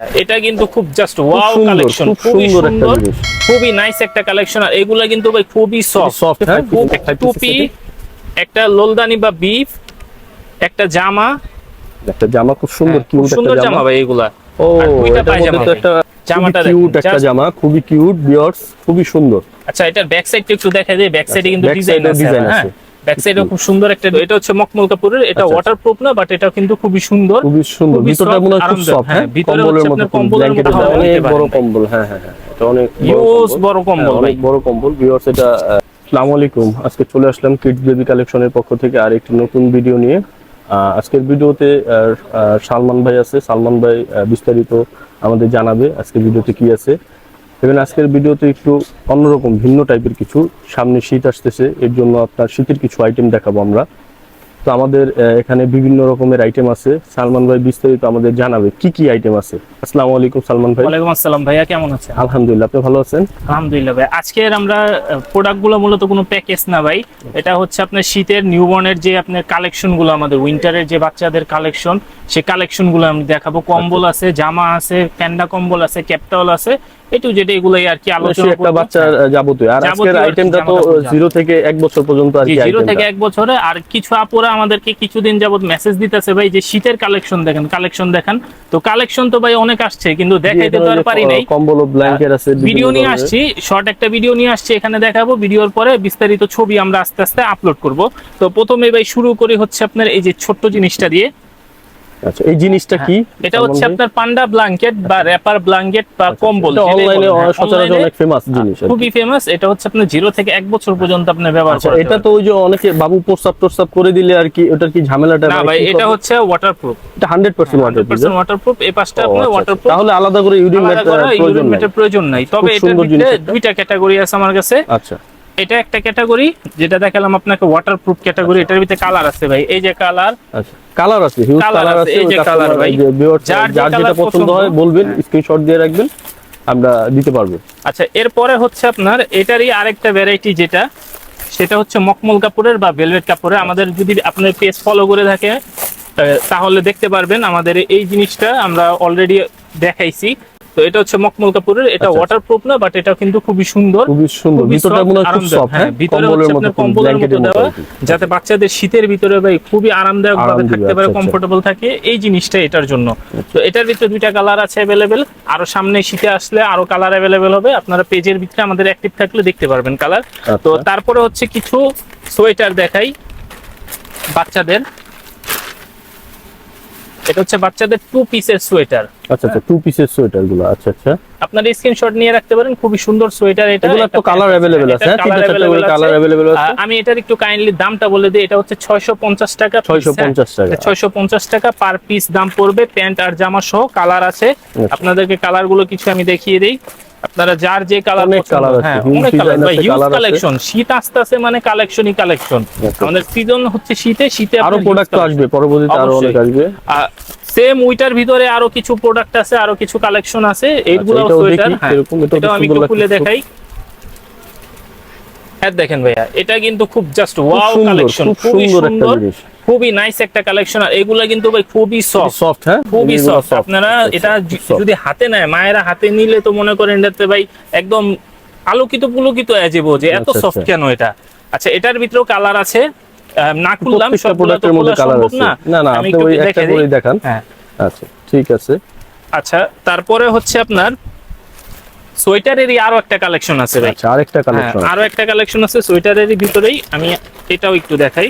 এটা কিন্তু খুব জাস্ট ওয়াও কালেকশন খুব খুবই সুন্দর। খুবই নাইস একটা কালেকশন আর এগুলা কিন্তু ভাই খুবই সফট হ্যাঁ, টুপি একটা লোলদানি বা বিফ একটা জামা। একটা জামা খুব সুন্দর হ্যাঁ, কিউট সুন্দর একটা জামা। জামা ভাই এগুলা। ও এটার পায়জামা একটা জামাটা কিউট একটা জামা খুবই কিউট বিয়ার্স খুবই সুন্দর। আচ্ছা এটার ব্যাক সাইডটা একটু দেখা যায় ব্যাক সাইডে কিন্তু ডিজাইন আছে হ্যাঁ আছে। ব্যাক খুব সুন্দর একটা এটা হচ্ছে মকমল কাপুরের এটা আচ্ছা, ওয়াটারপ্রুফ না বাট এটা কিন্তু খুবই সুন্দর। খুবই সুন্দর। ভিতরটা মনে হয় খুব সফট হ্যাঁ, হ্যাঁ ভিতরে কম্বলের হচ্ছে মতো আপনার কম্বলের মতো অনেক বড় কম্বল হ্যাঁ হ্যাঁ হ্যাঁ। এটা অনেক বড় কম্বল। বড় কম্বল হ্যাঁ, অনেক বড় কম্বল। ভিউয়ার্স এটা আসসালামু আলাইকুম। আজকে চলে আসলাম কিডস বেবি কালেকশনের পক্ষ থেকে আরেকটি নতুন ভিডিও নিয়ে। আজকের ভিডিওতে সালমান ভাই আছে। সালমান ভাই বিস্তারিত আমাদের জানাবে আজকের ভিডিওতে কি আছে। এবং আজকের ভিডিওতে একটু অন্যরকম ভিন্ন টাইপের কিছু সামনে শীত আসতেছে এর জন্য আপনার শীতের কিছু আইটেম দেখাবো আমরা। তো আমাদের এখানে বিভিন্ন রকমের আইটেম আছে। সালমান ভাই বিস্তারিত আমাদের জানাবে কি কি আইটেম আছে? আসসালামু আলাইকুম সালমান ভাই। ওয়ালাইকুম আসসালাম ভাইয়া কেমন আছেন? আলহামদুলিল্লাহ আপনি ভালো আছেন? আলহামদুলিল্লাহ ভাই আজকের আমরা প্রোডাক্টগুলো মূলত কোনো প্যাকেজ না ভাই। এটা হচ্ছে আপনার শীতের নিউবর্নের যে আপনার কালেকশনগুলো আমাদের উইন্টারের যে বাচ্চাদের কালেকশন সেই কালেকশনগুলো আমি দেখাবো। কম্বল আছে জামা আছে প্যান্ডা কম্বল আছে ক্যাপটাউল আছে। একটু যেটা এগুলোই আর কি আলোচনা একটা। বাচ্চার যাবতীয়। আর আজকের আইটেমটা তো থেকে এক বছর পর্যন্ত আর কি থেকে বছরে। আর কিছু আপুরা আমাদেরকে কিছুদিন যাবত মেসেজ দিতেছে ভাই যে শীতের কালেকশন দেখেন কালেকশন দেখান। তো কালেকশন তো ভাই অনেক আসছে কিন্তু দেখাইতে তো আর পারি নাই। কম্বল ব্ল্যাঙ্কেট আছে ভিডিও নিয়ে আসছি শর্ট একটা ভিডিও নিয়ে আসছি এখানে দেখাবো। ভিডিওর পরে বিস্তারিত ছবি আমরা আস্তে আস্তে আপলোড করব। তো প্রথমে ভাই শুরু করি হচ্ছে আপনার এই যে ছোট্ট জিনিসটা দিয়ে। আচ্ছা এই জিনিসটা কি? হ্যাঁ, এটা হচ্ছে আপনার পান্ডা ব্ল্যাঙ্কেট বা র্যাপার ব্ল্যাঙ্কেট বা কম্বল এটা অনলাইনে সচরাচর অনেক ফেমাস জিনিস খুবই ফেমাস এটা হচ্ছে আপনার জিরো থেকে এক বছর পর্যন্ত আপনি ব্যবহার আচ্ছা করতে এটা তো ওই যে অনেকে বাবু প্রস্তাব প্রস্তাব করে দিলে আর কি ওটার কি ঝামেলাটা না মানে ভাই এটা হচ্ছে ওয়াটারপ্রুফ এটা 100% ওয়াটার 100% ওয়াটারপ্রুফ এই পাশটা আপনার ওয়াটারপ্রুফ তাহলে আলাদা করে ইউরিন করে প্রয়োজন নাই। মেটের প্রয়োজন নাই। তবে একটা। দুইটা ক্যাটাগরি আছে আমার কাছে। আচ্ছা। এটা একটা ক্যাটাগরি যেটা দেখালাম আপনাকে ওয়াটারপ্রুফ ক্যাটাগরি এটার ভিতরে কালার আছে ভাই। এই যে কালার আচ্ছা। কালার আছে হিউজ কালার আছে, এই যে customer ভাই। যার যেটা পছন্দ হয় বলবেন হ্যাঁ। স্ক্রিনশট দিয়ে রাখবেন আমরা দিতে পারব। আচ্ছা এরপরে হচ্ছে আপনার এটারই আরেকটা ভ্যারাইটি যেটা সেটা হচ্ছে মকমল কাপড়ের বা ভেলভেট কাপড়ের আমাদের যদি আপনার পেজ ফলো করে থাকে তাহলে দেখতে পারবেন আমাদের এই জিনিসটা আমরা অলরেডি দেখাইছি। তো এটা হচ্ছে মকমল কাপড়ের এটা আচ্ছা, ওয়াটারপ্রুফ না বাট এটা কিন্তু খুবই সুন্দর খুবই সুন্দর। ভিতরটা মনে হয় খুব সফট হ্যাঁ ভিতরে হচ্ছে আপনার কম্বলের মতো দেওয়া যাতে বাচ্চাদের শীতের ভিতরে ভাই খুবই আরামদায়ক ভাবে থাকতে পারে আচ্ছা, আচ্ছা। কমফোর্টেবল থাকে এই জিনিসটা এটার জন্য। তো এটার ভিতরে দুইটা কালার আছে অ্যাভেলেবেল আরও সামনে শীতে আসলে আরও কালার অ্যাভেলেবেল হবে আপনারা পেজের ভিতরে আমাদের অ্যাক্টিভ থাকলে দেখতে পারবেন কালার তো আচ্ছা। তারপরে হচ্ছে কিছু সোয়েটার দেখাই বাচ্চাদের। এটা হচ্ছে বাচ্চাদের টু পিসের সোয়েটার আচ্ছা আচ্ছা টু পিসের সোয়েটার গুলো আচ্ছা আচ্ছা আপনার স্ক্রিনশট নিয়ে রাখতে পারেন খুবই সুন্দর সোয়েটার এটা এগুলো তো একটা কালার pant আছে। अवेलेबल আছে এটার হ্যাঁ colour তিনটা চারটা করে available কালার আছে। अवेलेबल আছে আহ, আমি এটার একটু কাইন্ডলি দামটা বলে দিই এটা হচ্ছে ছয়শো পঞ্চাশ টাকা ছয়শো পঞ্চাশ টাকা ছয়শো পঞ্চাশ টাকা পার পিস দাম পড়বে প্যান্ট আর জামা সহ কালার আছে আচ্ছা। আপনাদেরকে কালার গুলো কিছু আমি দেখিয়ে দিই আপনারা যার যে কালার অনেক আছে, হ্যাঁ অনেক কালার হিউজ কালেকশন শীত আসতে আসতে মানে কালেকশনই কালেকশন আচ্ছা। আমাদের সিজন হচ্ছে শীতে শীতে আরও প্রোডাক্ট আসবে পরবর্তীতে আরও অনেক আসবে। সেম উইটার ভিতরে আরও কিছু প্রোডাক্ট আছে আরও কিছু কালেকশন আছে। এইগুলো সোয়েটার এটাও আমি একটু খুলে দেখাই। হ্যাঁ দেখেন ভাইয়া এটা কিন্তু খুব জাস্ট ওয়াও কালেকশন খুব সুন্দর একটা জিনিস। খুবই নাইস একটা কালেকশন আর এগুলা কিন্তু ভাই খুবই সফট সফট হ্যাঁ? খুবই সফট আপনারা আচ্ছা, এটা। যদি হাতে নেয় মায়েরা হাতে নিলে তো মনে করেন এটাতে ভাই একদম আলোকিত পুলকিত অ্যাজেবো যে এত আচ্ছা, সফট আচ্ছা। কেন এটা? আচ্ছা এটার ভিতরেও কালার আছে। না খুললাম তো প্রোডাক্টের মধ্যে কালার আছে। না। না আপনি ওই একটা করে দেখান। হ্যাঁ। আচ্ছা ঠিক আছে। আচ্ছা তারপরে হচ্ছে আপনার সোয়েটারেরই আরও একটা কালেকশন আছে ভাই। আচ্ছা আরেকটা হ্যাঁ, কালেকশন আরও একটা কালেকশন আছে সোয়েটারেরই ভিতরেই আমি এটাও একটু দেখাই।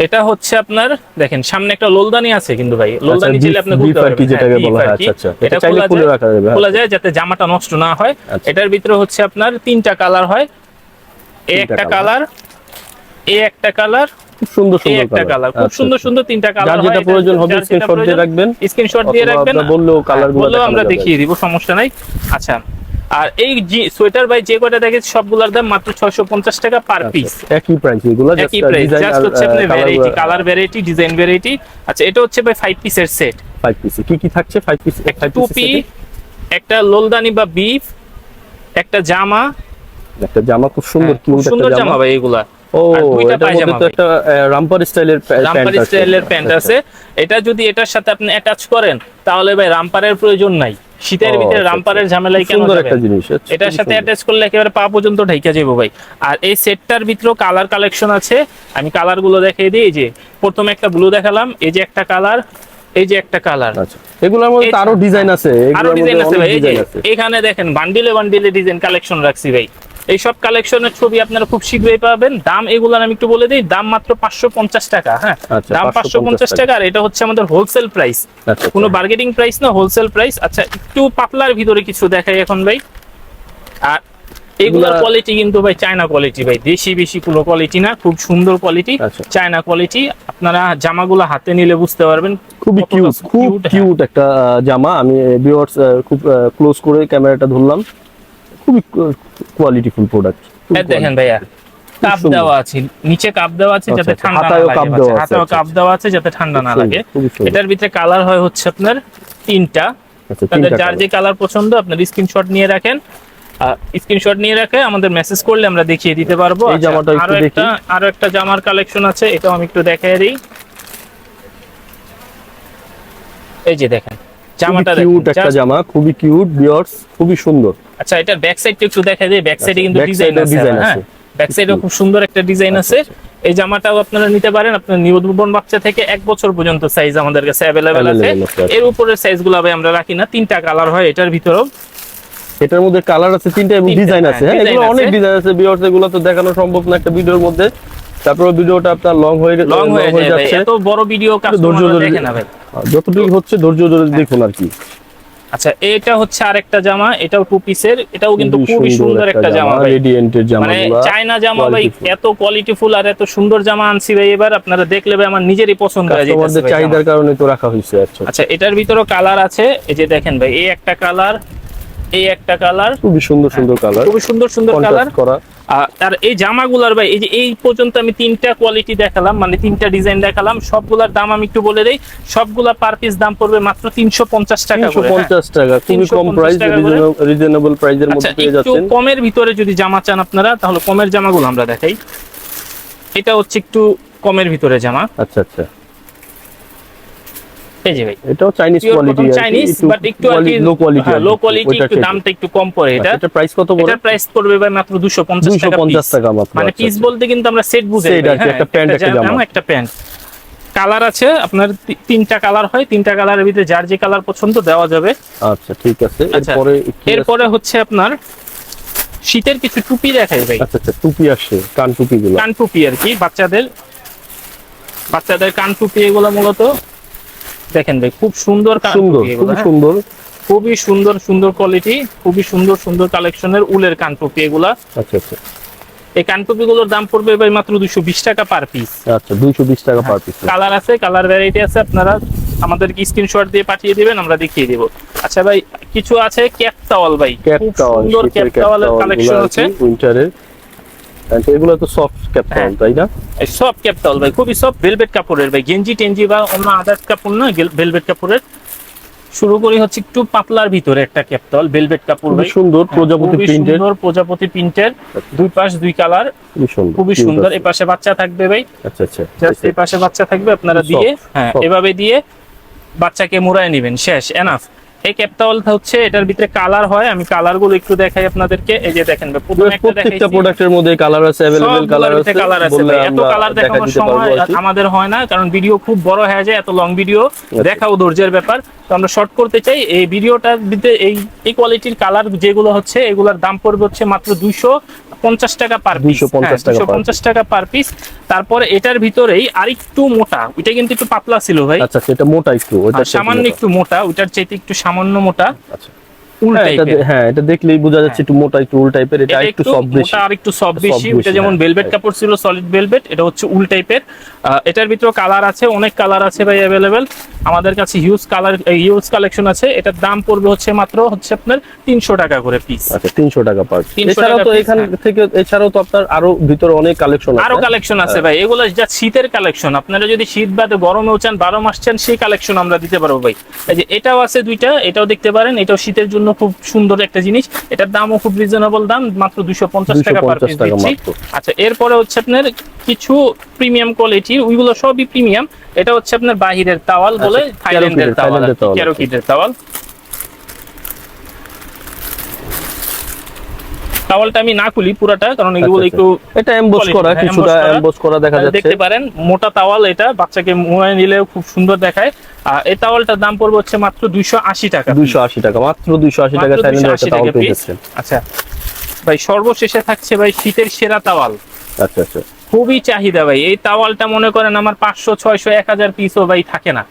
এটা হচ্ছে আপনার দেখেন সামনে একটা লোলদানি আছে কিন্তু ভাই। লোলদানি beef- চাইলে আপনি খুলতে কি পারবেন। যেটাকে হ্যাঁ, বলা হয়, আচ্ছা, আচ্ছা। এটা চাইলে খুলে রাখা যাবে, হ্যাঁ। খোলা যায় যাতে জামাটা নষ্ট না হয়। আচ্ছা। এটার ভিতরে হচ্ছে আপনার তিনটা কালার হয়। এই একটা কালার। এই একটা কালার খুব সুন্দর সুন্দর একটা কালার। খুব আচ্ছা, সুন্দর আচ্ছা। সুন্দর তিনটা কালার যেটা প্রয়োজন হবে স্ক্রিনশট দিয়ে রাখবেন। স্ক্রিনশট দিয়ে রাখবেন। বললেও হ্যাঁ, আমরা দেখিয়ে দিব সমস্যা নাই। আচ্ছা। আর এই সোয়েটার ভাই যে কয়টা দেখে সবগুলোর দাম মাত্র ছয়শো পঞ্চাশ টাকা পার পিস আচ্ছা, একই প্রাইস এগুলো একই প্রাইস জাস্ট হচ্ছে colour variety colour variety design variety আচ্ছা এটা হচ্ছে ভাই ফাইভ পিসের সেট ফাইভ পিস কি কি থাকছে ফাইভ পিস একটা টুপি একটা লোলদানি বা বিফ একটা জামা। একটা জামা খুব সুন্দর হ্যাঁ, খুব কিউট সুন্দর একটা জামা। জামা ভাই এগুলা। ও দুইটা পায়জামা। একটা রামপার স্টাইলের রামপার স্টাইলের প্যান্ট আছে। এটা যদি এটার সাথে আপনি অ্যাটাচ করেন তাহলে ভাই রামপারের প্রয়োজন নাই। শীতের ভিতরে আচ্ছা, রামপারের ঝামেলাই কেন যাবে একটা জিনিস আচ্ছা, এটার সাথে অ্যাটাচ করলে একেবারে পা পর্যন্ত ঢাইকা যাব ভাই। আর এই সেটটার ভিতরেও কালার কালেকশন আছে। আমি কালারগুলো দেখিয়ে দিই এই যে প্রথমে একটা ব্লু দেখালাম এই যে একটা কালার এই যে একটা কালার আচ্ছা। এগুলোর মধ্যে আরও ডিজাইন আছে আরও ডিজাইন আছে ভাই এখানে দেখেন বান্ডিলে বান্ডিলে ডিজাইন কালেকশন রাখছি ভাই। এই সব কালেকশনের ছবি আপনারা খুব শীঘ্রই পাবেন। দাম এগুলোর আমি একটু বলে দিই দাম মাত্র পাঁচশো পঞ্চাশ টাকা হ্যাঁ? আচ্ছা, দাম পাঁচশো পঞ্চাশ টাকা। আর এটা হচ্ছে আমাদের হোলসেল প্রাইস আচ্ছা কোনো বার্গেনিং প্রাইস না হোলসেল প্রাইস আচ্ছা একটু পাতলার ভিতরে কিছু দেখাই এখন ভাই। আর এগুলোর কোয়ালিটি কিন্তু ভাই চায়না কোয়ালিটি ভাই দেশি বেশি কোনো কোয়ালিটি না খুব সুন্দর কোয়ালিটি আচ্ছা। চায়না কোয়ালিটি আপনারা জামাগুলো হাতে নিলে বুঝতে পারবেন খুবই কিউট খুব cute, হ্যাঁ। কিউট একটা জামা। আমি ভিউয়ার্স খুব ক্লোজ করে ক্যামেরাটা ধরলাম। খুবই কোয়ালিটিফুল প্রোডাক্ট দেখেন ভাইয়া কাপ দেওয়া আছে নিচে কাপ দেওয়া আছে যাতে আচ্ছা, আচ্ছা, ঠান্ডা না লাগে আছে, আচ্ছা, কাপ দেওয়া আছে যাতে ঠান্ডা না লাগে। এটার ভিতরে কালার হয় হচ্ছে আপনার তিনটা। তাদের যার যে কালার পছন্দ আপনার স্ক্রিনশট নিয়ে রাখেন। স্ক্রিনশট নিয়ে রাখে আমাদের মেসেজ করলে আমরা দেখিয়ে দিতে পারব। আরও একটা আরও একটা জামার কালেকশন আছে এটাও আমি একটু দেখাই দিই। এই যে দেখেন জামাটা কিউট একটা জামা খুবই কিউট ভিউয়ার্স খুবই সুন্দর। আচ্ছা এটার ব্যাক সাইডটা একটু দেখা যায় ব্যাক সাইডে আচ্ছা, কিন্তু ডিজাইন আছে হ্যাঁ? ব্যাক সাইডেও খুব সুন্দর একটা ডিজাইন আছে। এই জামাটাও আপনারা নিতে পারেন আপনার নিউবর্ন বাচ্চা থেকে এক বছর পর্যন্ত সাইজ আমাদের কাছে অ্যাভেলেবেল আছে। আচ্ছা। এর উপরের সাইজগুলো আমরা রাখি না তিনটা কালার হয় এটার ভিতরেও। এটার মধ্যে কালার আছে তিনটা এবং ডিজাইন হ্যাঁ, আছে হ্যাঁ এগুলো অনেক ডিজাইন আছে ভিউয়ার্স এগুলো তো দেখানো সম্ভব না একটা ভিডিওর মধ্যে। তারপরে ভিডিওটা আপনার লং হয়ে লং হয়ে যাচ্ছে। এত বড় ভিডিও কাস্টমার দেখে না ভাই। যতটুকু হচ্ছে ধৈর্য ধরে দেখুন আর কি। আচ্ছা এটা হচ্ছে আরেকটা জামা এটাও টু পিসের এটাও কিন্তু খুবই সুন্দর একটা জামা ভাই। রেডিয়েন্টের জামা মানে চায়না জামা ভাই এত কোয়ালিটিফুল আর এত সুন্দর জামা আনছি ভাই এবার আপনারা দেখলে ভাই আমার নিজেরই পছন্দ হয়ে যাচ্ছে চাহিদার কারণে তো রাখা হয়েছে আচ্ছা। আচ্ছা এটার ভিতরেও কালার আছে এই যে দেখেন ভাই এই একটা কালার এই একটা কালার খুবই সুন্দর সুন্দর কালার খুবই সুন্দর সুন্দর কালার করা। আর এই জামাগুলার ভাই এই যে এই পর্যন্ত আমি তিনটা কোয়ালিটি দেখালাম মানে তিনটা ডিজাইন দেখালাম। সবগুলার দাম আমি একটু বলে দেই সবগুলা পার পিস দাম পড়বে মাত্র তিনশো পঞ্চাশ টাকা করে হ্যাঁ। পঞ্চাশ টাকা খুবই কম প্রাইস রিজনেবল প্রাইসের আচ্ছা মধ্যে পেয়ে একটু কমের ভিতরে যদি জামা চান আপনারা তাহলে কমের জামাগুলো আমরা দেখাই। এটা হচ্ছে একটু কমের ভিতরে জামা। আচ্ছা আচ্ছা। এই যে ভাই। এটাও চাইনিজ কোয়ালিটি চাইনিজ বাট একটু লো কোয়ালিটি লো কোয়ালিটি একটু দামটা একটু কম পড়ে এটা। এটা প্রাইস কত পড়ে প্রাইস পড়বে ভাই মাত্র 250 টাকা 250 টাকা মাত্র মানে আচ্ছা, পিস আচ্ছা। বলতে কিন্তু আমরা সেট আর একটা প্যান্ট, একটা জামা। একটা প্যান্ট। কালার আছে আপনার তিনটা কালার হয় তিনটা কালারের ভিতরে যার যে কালার পছন্দ দেওয়া যাবে। আচ্ছা ঠিক আছে। আচ্ছা, এরপরে এরপরে হচ্ছে আপনার শীতের কিছু টুপি দেখাই ভাই। আচ্ছা আচ্ছা টুপি আসে কান টুপি গুলো কান টুপি আর কি বাচ্চাদের। বাচ্চাদের কান টুপি এগুলো মূলত দেখেন ভাই খুব সুন্দর সুন্দর খুবই হ্যাঁ। সুন্দর। খুবই সুন্দর সুন্দর কোয়ালিটি খুবই সুন্দর সুন্দর কালেকশনের উলের কান টুপি এগুলা। আচ্ছা আচ্ছা। এই কান টুপিগুলোর দাম পড়বে ভাই মাত্র দুশো বিশ টাকা পার পিস আচ্ছা দুইশো বিশ টাকা পার পিস কালার আছে কালার ভ্যারাইটি আছে আপনারা আমাদেরকে স্ক্রিনশট দিয়ে পাঠিয়ে দিবেন আমরা দেখিয়ে দিব। আচ্ছা ভাই কিছু আছে ক্যাপ টাওয়াল ভাই ক্যাপ খুব সুন্দর ক্যাপ টাওয়ালের কালেকশন আছে। উইন্টারের এগুলো তো সফট ক্যাপ তাই না? এই সব ভাই খুবই সব ভেলভেট কাপড়ের ভাই গেঞ্জি টেঞ্জি বা অন্য আদার্স কাপড় না ভেলভেট কাপড়ের। শুরু করি হচ্ছে একটু পাতলার ভিতরে একটা ক্যাপ টাওয়াল ভেলভেট কাপড় খুবই ভাই। সুন্দর হ্যাঁ, প্রজাপতি প্রিন্টের সুন্দর প্রজাপতি প্রিন্টের দুই পাশ দুই কালার খুবই সুন্দর। এই পাশে বাচ্চা থাকবে ভাই। আচ্ছা আচ্ছা। জাস্ট এই পাশে বাচ্চা থাকবে আপনারা দিয়ে হ্যাঁ এভাবে দিয়ে বাচ্চাকে মুড়ায় নেবেন। শেষ এনাফ এই ক্যাপটাওয়ালটা হচ্ছে এটার ভিতরে কালার হয় আমি কালার গুলো একটু দেখাই আপনাদেরকে এই যে দেখেন ভাই, প্রথমে একটা প্রত্যেকটা দেখাইছি প্রোডাক্টের মধ্যে কালার আছে अवेलेबल কালার আছে কালার আছে বললে ভাই। এত আমরা কালার দেখা দেখানোর দিতে সময় পারবো আর কি। আমাদের হয় না কারণ ভিডিও খুব বড় হয়ে যায় এত লং ভিডিও আচ্ছা। দেখাও ধৈর্যের ব্যাপার তো আমরা শর্ট করতে চাই। এই ভিডিওটার ভিতরে এই এই কোয়ালিটির কালার যেগুলো হচ্ছে এগুলোর দাম পড়বে হচ্ছে মাত্র দুইশো পঞ্চাশ টাকা পার পিস 250 টাকা পঞ্চাশ টাকা পার পিস তারপরে এটার ভিতরেই আরেকটু মোটা ওইটা কিন্তু একটু পাতলা ছিল ভাই। আচ্ছা সেটা মোটা একটু সামান্য একটু মোটা ওইটার চাইতে একটু সামান্য মোটা। আচ্ছা। উল হ্যাঁ, এটা টাইপের দে- এটা দেখলেই বোঝা যাচ্ছে একটু মোটা একটু উল টাইপের এটা এটা একটু একটু সফট বেশি। আর একটু সফট বেশি। ওটা যেমন ভেলভেট কাপড় ছিল সলিড ভেলভেট এটা হচ্ছে উল টাইপের এটার ভিতরে কালার আছে অনেক কালার আছে ভাই অ্যাভেলেবেল আমাদের কাছে হিউজ কালার হিউজ কালেকশন আছে। এটার দাম পড়বে হচ্ছে মাত্র হচ্ছে আপনার তিনশো টাকা করে পিস আচ্ছা তিনশো টাকা পার এছাড়াও তো এখান। থেকে এছাড়াও তো আপনার আরও ভিতরে অনেক কালেকশন আরও কালেকশন আছে হ্যাঁ। ভাই। এগুলো যা শীতের কালেকশন আপনারা যদি শীত বাদে গরমেও চান বারো মাস চান সেই কালেকশন আমরা দিতে পারব ভাই। এই যে এটাও আছে দুইটা এটাও দেখতে পারেন এটাও শীতের জন্য খুব সুন্দর একটা জিনিস। এটার দামও খুব রিজনেবল দাম মাত্র দুশো পঞ্চাশ টাকা পার 250 পিস দিচ্ছি। আচ্ছা এরপরে হচ্ছে আপনার কিছু প্রিমিয়াম কোয়ালিটি ওইগুলো সবই প্রিমিয়াম এটা হচ্ছে আপনার বাহিরের তাওয়াল বলে আচ্ছা, থাইল্যান্ডের তাওয়াল কেরোকিটের তাওয়াল, তাওয়ালটা আমি না খুলি পুরাটা কারণ এগুলো আচ্ছা, একটু এটা এমবোস করা হ্যাঁ, কিছুটা emboss করা। দেখা যাচ্ছে। দেখতে পারেন মোটা তাওয়াল এটা বাচ্চাকে মোড়ায় নিলেও খুব সুন্দর দেখায়। আর এই তাওয়ালটার দাম পড়বে হচ্ছে মাত্র দুইশো আশি টাকা। দুইশো আশি টাকা মাত্র দুইশো আশি টাকা একটা 280 পেয়ে যাচ্ছেন। আচ্ছা। ভাই সর্বশেষে থাকছে ভাই শীতের সেরা তাওয়াল আচ্ছা আচ্ছা। খুবই চাহিদা ভাই। এই তাওয়ালটা মনে করেন আমার পাঁচশো ছয়শো এক হাজার পিসও ভাই থাকে না।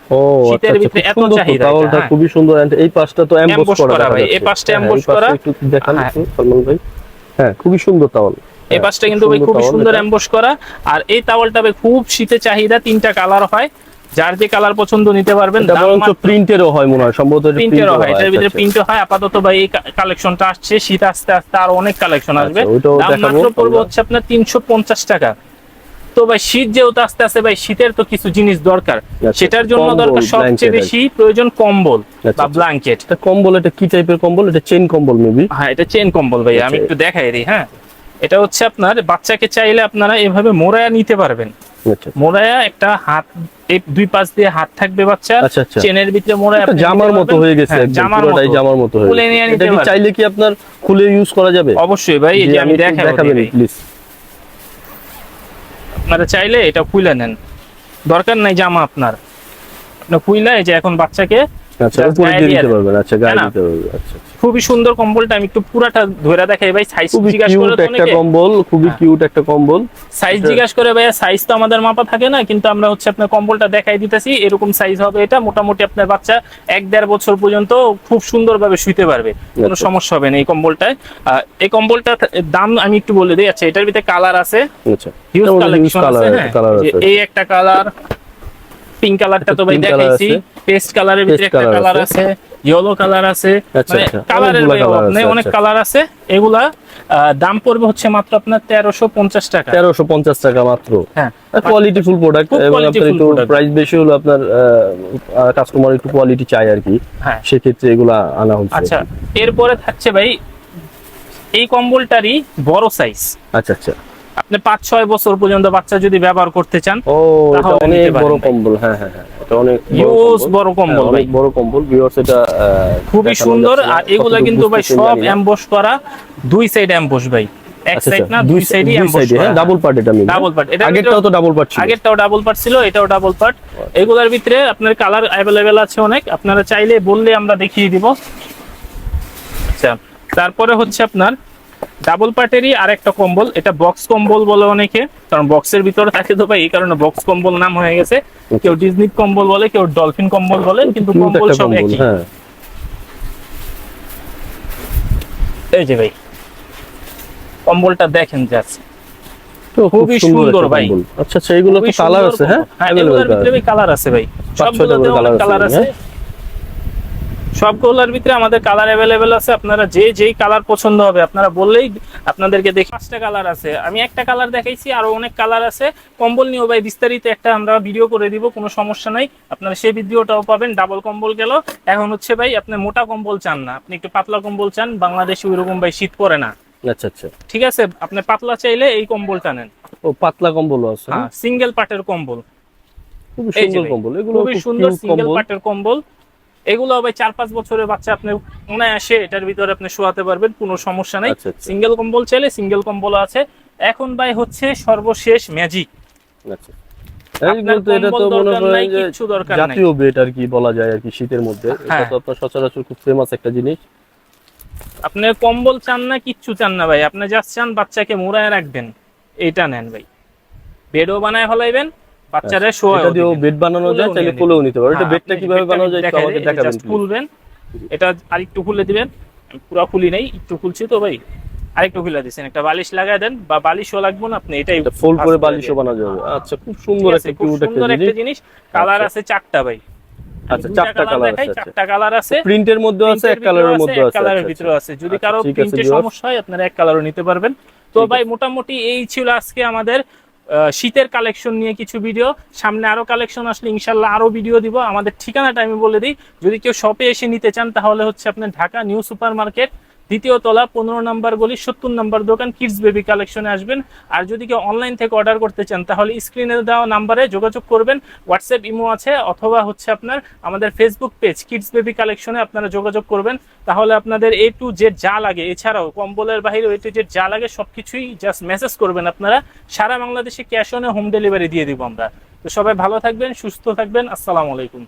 শীতের আচ্ছা, ভিতরে আচ্ছা, এত চাহিদা তাওয়ালটা হ্যাঁ। খুবই সুন্দর এই পাশটা তো এমবোস করা ভাই, এই পাশটা হ্যাঁ, পাশটা করা। একটু দেখান ভাই। হ্যাঁ খুবই সুন্দর তাওয়াল এই হ্যাঁ, পাশটা কিন্তু ভাই খুবই সুন্দর। এমবোস করা। আর এই তাওয়ালটা ভাই খুব শীতে চাহিদা তিনটা কালার হয়। যার যে কালার পছন্দ নিতে পারবেন প্রিন্টেরও হয় মনে হয় সম্ভবত প্রিন্টেরও হয় এটার আচ্ছা, ভিতরে প্রিন্ট প্রিন্টও হয়। আপাতত ভাই এই কালেকশনটা আসছে শীত আস্তে আস্তে আর অনেক কালেকশন আসবে। আচ্ছা, ওইটাও দাম মাত্র পড়বে হচ্ছে আপনার তিনশো পঞ্চাশ টাকা। তো ভাই শীত যেহেতু আস্তে আস্তে ভাই শীতের তো কিছু জিনিস দরকার। আচ্ছা, সেটার জন্য দরকার সবচেয়ে বেশি প্রয়োজন কম্বল আচ্ছা, বা আচ্ছা। ব্ল্যাঙ্কেট এটা কম্বল এটা কি টাইপের কম্বল? এটা চেন কম্বল মেবি হ্যাঁ এটা চেন কম্বল ভাই আমি আচ্ছা। একটু দেখাই দিই হ্যাঁ। এটা হচ্ছে আপনার বাচ্চাকে চাইলে আপনারা এভাবে মোড়ায়া নিতে পারবেন। আচ্ছা। মোড়ায়া একটা হাত দুই পাশ দিয়ে হাত থাকবে বাচ্চা আচ্ছা, আচ্ছা। চেনের ভিতরে মোড়ায়া জামার মতো হয়ে গেছে হ্যাঁ, জামার মতো। জামার মতো হয়ে গেছে। চাইলে কি আপনার খুলে ইউজ করা যাবে? অবশ্যই ভাই এই যে আমি দেখাবো প্লিজ আপনারা চাইলে এটা খুলে নেন। দরকার নাই জামা আপনার। আপনি খুইলা এই যে এখন বাচ্চাকে আচ্ছা উপরে গায়ে দিয়ে দিয়ে দিতে পারবেন। আচ্ছা গায়ে দিতে পারবেন। আচ্ছা আচ্ছা। খুবই সুন্দর কম্বলটা আমি একটু পুরাটা ধরে দেখাই ভাই সাইজ জিজ্ঞাসা করে তো একটা কম্বল খুবই হ্যাঁ। কিউট একটা কম্বল। সাইজ জিজ্ঞাসা করে ভাইয়া সাইজ তো আমাদের মাপা থাকে না কিন্তু আমরা হচ্ছে আপনার কম্বলটা দেখাই দিতেছি এরকম সাইজ হবে এটা মোটামুটি আপনার বাচ্চা এক দেড় বছর পর্যন্ত খুব সুন্দরভাবে শুইতে পারবে কোনো আচ্ছা। সমস্যা হবে না এই কম্বলটায়। এই কম্বলটার দাম আমি একটু বলে দিই আচ্ছা এটার ভিতরে কালার আছে? আচ্ছা। হিউজ huge কালেকশন আছে হ্যাঁ। আছে। এই একটা কালার পিঙ্ক কালারটা তো ভাই দেখাইছি পেস্ট কালারের ভিতরে একটা কালার আছে। ইয়েলো কালার আছে আচ্ছা, মানে আচ্ছা। কালারের অনেক আচ্ছা। কালার আছে। এগুলা দাম পড়বে হচ্ছে মাত্র আপনার তেরোশো পঞ্চাশ টাকা। তেরোশো পঞ্চাশ টাকা মাত্র। হ্যাঁ। কোয়ালিটি ফুল প্রোডাক্ট এবং আপনার একটু প্রাইস বেশি হলো আপনার কাস্টমার একটু কোয়ালিটি চাই আর কি। হ্যাঁ। সেক্ষেত্রে এগুলা আনা হচ্ছে। আচ্ছা এরপরে থাকছে ভাই এই কম্বলটারই বড় সাইজ আচ্ছা আচ্ছা। আপনি পাঁচ ছয় বছর পর্যন্ত বাচ্চা যদি ব্যবহার করতে চান ও অনেক বড় কম্বল হ্যাঁ হ্যাঁ হ্যাঁ। এটা অনেক Huge বড় কম্বল হ্যাঁ, অনেক বড় কম্বল। ভিউয়ার্স এটা খুবই সুন্দর। আর এগুলা কিন্তু ভাই সব জানি করা দুই সাইড এমবোস ভাই। এক আচ্ছা, সাইড আচ্ছা, না দুই সাইডই এমবোস সাইডে ডাবল পার্ট এটা আমি ডাবল পার্ট এটা আগেরটাও তো ডাবল পার্ট ছিল। আগেরটাও ডাবল পার্ট ছিল এটাও ডাবল পার্ট এগুলোর ভিতরে আপনার কালার অ্যাভেলেবেল আছে অনেক। আপনারা চাইলে বললে আমরা দেখিয়ে দিব। আচ্ছা তারপরে হচ্ছে আপনার ডাবল পার্টেরই আরেকটা কম্বল। এটা বক্স কম্বল বলে অনেকে কারণ বক্সের ভিতরে থাকে তো ভাই এই কারণে বক্স কম্বল নাম হয়ে গেছে। কেউ ডিজনি কম্বল বলে কেউ ডলফিন কম্বল বলে কিন্তু কম্বল সব একই। হ্যাঁ। এই যে ভাই কম্বলটা দেখেন জাস্ট তো খুব খুবই সুন্দর ভাই। আচ্ছা আচ্ছা এগুলো তো কালার আছে হ্যাঁ। হ্যাঁ এগুলোর ভিতরে কালার আছে। ভাই। সবগুলোতে কালার আছে সবগুলোর ভিতরে আমাদের কালার অ্যাভেলেবেল আছে। আপনারা যে যেই কালার পছন্দ হবে আপনারা বললেই আপনাদেরকে দেখি পাঁচটা কালার আছে। আমি একটা কালার দেখাইছি আরও অনেক কালার আছে। কম্বল নিয়েও ভাই বিস্তারিত একটা আমরা ভিডিও করে দিব কোনো সমস্যা নাই। আপনারা সেই ভিডিওটাও পাবেন ডাবল কম্বল গেল। এখন হচ্ছে ভাই আপনি মোটা কম্বল চান না। আপনি একটু পাতলা কম্বল চান বাংলাদেশে ওইরকম ভাই শীত পড়ে না। আচ্ছা আচ্ছা। ঠিক আছে? আপনি পাতলা চাইলে এই কম্বলটা নেন। ও পাতলা কম্বলও আছে হ্যাঁ সিঙ্গেল পার্টের কম্বল। খুবই সুন্দর কম্বল। এগুলো খুবই সুন্দর সিঙ্গেল কম্বল। পার্টের কম্বল। এগুলো ভাই চার পাঁচ বছরের বাচ্চা আপনি অনায়াসে এটার ভিতরে আপনি শোয়াতে পারবেন কোনো সমস্যা নাই। সিঙ্গেল কম্বল চাইলে সিঙ্গেল কম্বল আছে। এখন ভাই হচ্ছে সর্বশেষ ম্যাজিক আচ্ছা। এটা তো মনে। জাতীয় বেড আর কি বলা যায় আর কি শীতের মধ্যে। এটা হ্যাঁ। তো আপনার সচরাচর খুব ফেমাস একটা জিনিস। আপনি কম্বল চান না কিচ্ছু চান না ভাই। আপনি জাস্ট চান বাচ্চাকে মোড়ায় রাখবেন। এটা নেন ভাই। বেডও বানায় হলাইবেন বাচ্চারা শোয়া এটা দিয়েও বেড বানানো যায় চাইলে কোলেও নিতে পারো। এটা বেডটা কীভাবে বানানো যায় একটু আমাকে দেখাবেন। খুলবেন এটা আরেকটু খুলে দিবেন। পুরো খুলি নাই একটু খুলছি তো ভাই। আরেকটু খুলে দিছেন একটা বালিশ লাগায় দেন বা বালিশও লাগবে না আপনি এটাই এটা ফোল্ড করে বালিশও। বানানো যাবে। আচ্ছা খুব সুন্দর একটা কিউট সুন্দর একটা জিনিস। কালার আচ্ছা। আছে চারটা ভাই। আচ্ছা, চারটা colour colour আছে, আচ্ছা। চারটা কালার আছে। প্রিন্টের মধ্যে আছে এক কালারের মধ্যে আছে কালারের আচ্ছা, ভিতরেও আছে। যদি আচ্ছা, কারও viewers। সমস্যা হয় আপনারা এক কালারও নিতে পারবেন। তো ভাই মোটামুটি এই ছিল আজকে আমাদের শীতের কালেকশন নিয়ে কিছু ভিডিও সামনে আরও কালেকশন আসলে ইনশাল্লাহ আরও ভিডিও দিব। আমাদের ঠিকানাটা আমি বলে দিই। যদি কেউ শপে এসে নিতে চান, তাহলে হচ্ছে আপনার ঢাকা নিউ সুপার মার্কেট দ্বিতীয় তলা, পনেরো নাম্বার গলি, সত্তর নাম্বার দোকান কিডস বেবি কালেকশনে আসবেন। আর যদি কেউ অনলাইন থেকে অর্ডার করতে চান, তাহলে স্ক্রিনে দেওয়া নাম্বারে যোগাযোগ করবেন। হোয়াটসঅ্যাপ ইমো আছে, অথবা হচ্ছে আপনার আমাদের ফেসবুক পেজ কিডস বেবি কালেকশনে আপনারা যোগাযোগ করবেন। তাহলে আপনাদের এ টু জেড যা লাগে, এছাড়াও কম্বলের বাইরে এ টু জেড যা লাগে, সবকিছুই জাস্ট মেসেজ করবেন আপনারা। সারা বাংলাদেশে ক্যাশ অনে হোম ডেলিভারি দিয়ে দিব আমরা। তো সবাই ভালো থাকবেন, সুস্থ থাকবেন, আসসালামু আলাইকুম।